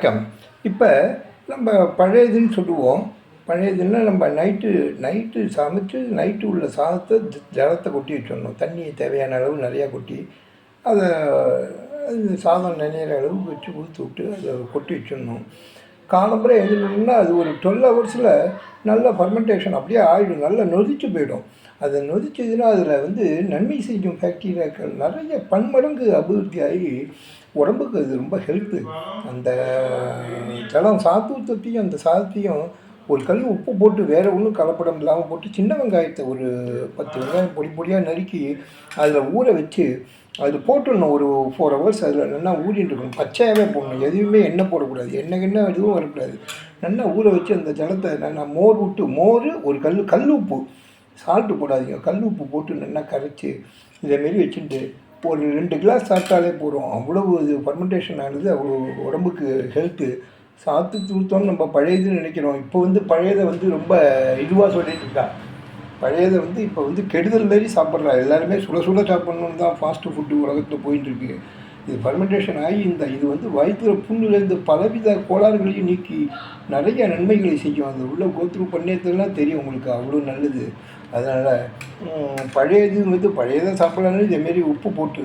வணக்கம். இப்போ நம்ம பழையதுன்னு சொல்லுவோம். பழையதுன்னா நம்ம நைட்டு நைட்டு சமைச்சு நைட்டு உள்ள சாதத்தை ஜலத்தை கொட்டி வச்சிடணும். தண்ணியை தேவையான அளவு நிறையா கொட்டி அதை சாதம் நினைகிற அளவு வச்சு ஊற்றி விட்டு அதை கொட்டி வச்சிடணும். காலம்பரை எழுந்தோம்னா அது ஒரு டுவெல் ஹவர்ஸில் நல்ல ஃபர்மெண்டேஷன் அப்படியே ஆகிடும் நல்லா நொதிச்சு போயிடும். அதை நொதிச்சதுன்னா அதில் வந்து நன்மை செய்யும் பாக்டீரியாக்கள் நிறைய பன்மடங்கு அபிவிருத்தி ஆகி உடம்புக்கு அது ரொம்ப ஹெல்த்து அந்த ஜலம் சாத்துவத்தையும் அந்த சாதத்தையும் ஒரு கல் உப்பு போட்டு வேறு ஒன்றும் கலப்படம் இல்லாமல் போட்டு சின்ன வெங்காயத்தை ஒரு பத்து வெங்காயம் பொடி பொடியாக நறுக்கி அதில் ஊற வச்சு அது போட்டுடணும் ஒரு ஃபோர் ஹவர்ஸ் அதில் நல்லா ஊறிட்டு இருக்கணும். பச்சையாகவே போடணும். எதுவுமே எண்ணெய் போடக்கூடாது. எண்ணெய் எண்ணெய் எதுவும் வரக்கூடாது. நல்லா ஊற வச்சு அந்த ஜலத்தை நல்லா மோர் விட்டு மோர் ஒரு கல் கல் உப்பு. சால்ட்டு போடாதீங்க. கல் உப்பு போட்டு நல்லா கரைச்சி இதேமாரி வச்சுட்டு ஒரு ரெண்டு கிளாஸ் சாப்பிட்டாலே போகிறோம் அவ்வளவு இது ஃபர்மெண்டேஷன் ஆனது அவ்வளோ உடம்புக்கு ஹெல்த்து சாத்து தூத்தோன்னு நம்ம பழையதுன்னு நினைக்கிறோம். இப்போ வந்து பழையதை வந்து ரொம்ப இதுவாக சொல்லிட்டு இருக்கா. பழையதை வந்து இப்போ வந்து கெடுதல் மாரி சாப்பிட்றா. எல்லாருமே சுட சுட சாப்பிட்ணுன்னு தான் ஃபாஸ்ட்டு ஃபுட்டு உலகத்தில் போயிட்டுருக்கு இது ஃபர்மெண்டேஷன் ஆகி இந்த இது வந்து வயிற்றுல புண்ணுலேருந்து பலவித கோளாறுகளையும் நீக்கி நிறைய நன்மைகளை செய்யும். அந்த உள்ள கோத்ரூ பண்ணியதுலாம் தெரியும் உங்களுக்கு அவ்வளோ நல்லது. அதனால் பழையது வந்து பழையதை சாப்பிட்லான்னு இதேமாரி உப்பு போட்டு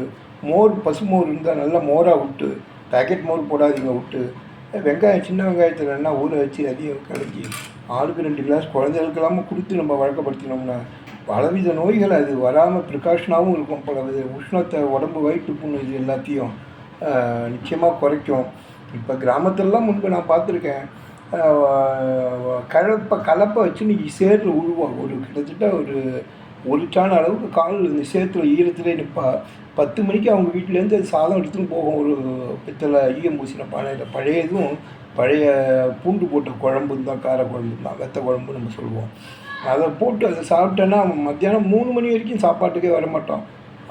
மோர் பசுமோர் இருந்தால் நல்லா மோராக விட்டு பேக்கெட் மோர் போடாதீங்க விட்டு வெங்காயம் சின்ன வெங்காயத்தில் என்ன ஊற வச்சு அதிகம் கலக்கி ஆளுக்கு ரெண்டு கிளாஸ் குழந்தைகளுக்கெல்லாமும் கொடுத்து நம்ம வழக்கப்படுத்தினோம்னா பலவித நோய்கள் அது வராமல் ப்ரிகாஷனாகவும் இருக்கும் பலவித உஷ்ணத்தை உடம்பு வயிற்று புண்ணு இது எல்லாத்தையும் நிச்சயமாக குறைக்கும். இப்போ கிராமத்திலலாம் முன்பு நான் பார்த்துருக்கேன். கலப்பை கலப்பை வச்சு இன்றைக்கி சேர்ந்து உழுவோம். ஒரு கிட்டத்தட்ட ஒரு ஒரு அளவுக்கு கால் இந்த சேத்துல ஈரத்திலே நிற்பா பத்து மணிக்கு அவங்க வீட்டிலேருந்து அது சாதம் எடுத்துன்னு போகும். ஒரு பித்தளை ஈயம் பூசின பானையில். பழைய இதுவும் பழைய பூண்டு போட்ட குழம்பு தான் கார குழம்பு தான் வெத்த குழம்பு நம்ம சொல்லுவோம். அதை போட்டு அதை சாப்பிட்டேன்னா மத்தியானம் மூணு மணி வரைக்கும் சாப்பாட்டுக்கே வரமாட்டோம்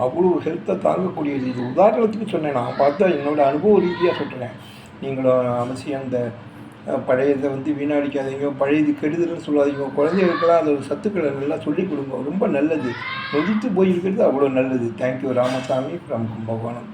அவ்வளோ ஹெல்த்தை தாங்கக்கூடியது இது. உதாரணத்துக்கு சொன்னேன் நான் பார்த்தா என்னோட அனுபவ ரீதியாக சொல்கிறேன் நீங்களும் அவசியம் அந்த பழையதை வந்து வீணடிக்காதீங்க பழையது கெடுதல்னு சொல்லாதீங்க. குழந்தைகளுக்கெல்லாம் அதோட சத்துக்களை நல்லா சொல்லிக் கொடுங்க. ரொம்ப நல்லது. நொதித்து போயிருக்கிறது அவ்வளோ நல்லது. Thank you Ramasamy from Kumbakonam.